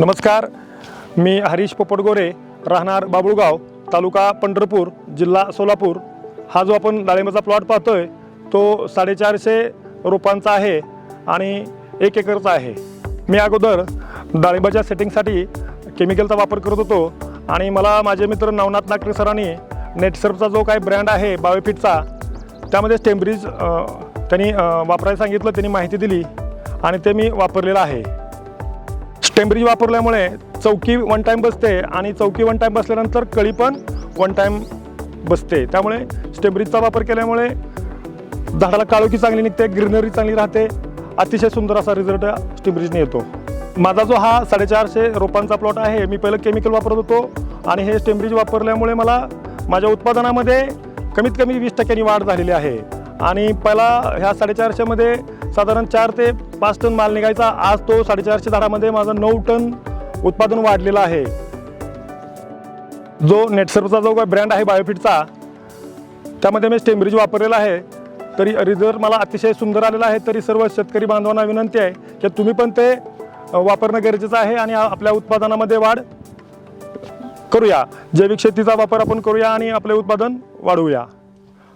नमस्कार. मी हरीश पोपटगोरे राहणार बाबुळगाव तालुका पंढरपूर जिल्हा सोलापूर. हा जो आपण डाळिंबाचा प्लॉट पाहतो आहे तो साडेचारशे रोपांचा आहे आणि एक एकरचा आहे. मी अगोदर डाळिंबाच्या सेटिंगसाठी केमिकलचा वापर करत होतो आणि मला माझे मित्र नवनाथ नागरे सरांनी नेटसर्फचा जो काही ब्रँड आहे बायोफिटचा त्यामध्ये स्टेम्ब्रिज त्यांनी वापरायला सांगितलं त्यांनी माहिती दिली आणि ते मी वापरलेलं आहे. स्टेम्ब्रिज वापरल्यामुळे चौकी वन टाईम बसते आणि चौकी वन टाईम बसल्यानंतर कळी पण वन टाईम बसते. त्यामुळे स्टेम्ब्रिजचा वापर केल्यामुळे झाडाला काळोखी चांगली निघते ग्रीनरी चांगली राहते. अतिशय सुंदर असा रिझल्ट स्टेम्ब्रिजने येतो. माझा जो हा साडेचारशे रोपांचा प्लॉट आहे मी पहिलं केमिकल वापरत होतो आणि हे स्टेम्ब्रिज वापरल्यामुळे मला माझ्या उत्पादनामध्ये कमीत कमी वीस टक्क्यांनी वाढ झालेली आहे. आणि पहिला ह्या साडेचारशेमध्ये साधारण चार ते पाच टन माल निघायचा. आज तो साडेचारशे झाडामध्ये माझं नऊ टन उत्पादन वाढलेलं आहे. जो नेटसर्फचा जो काही ब्रँड आहे बायोफिटचा त्यामध्ये मी स्टेमब्रिज वापरलेला आहे. तरी रिझल्ट मला अतिशय सुंदर आलेला आहे तरी सर्व शेतकरी बांधवांना विनंती आहे की तुम्ही पण ते वापरणं गरजेचं आहे आणि आपल्या उत्पादनामध्ये वाढ करूया. जैविक शेतीचा वापर आपण करूया आणि आपले उत्पादन वाढवूया.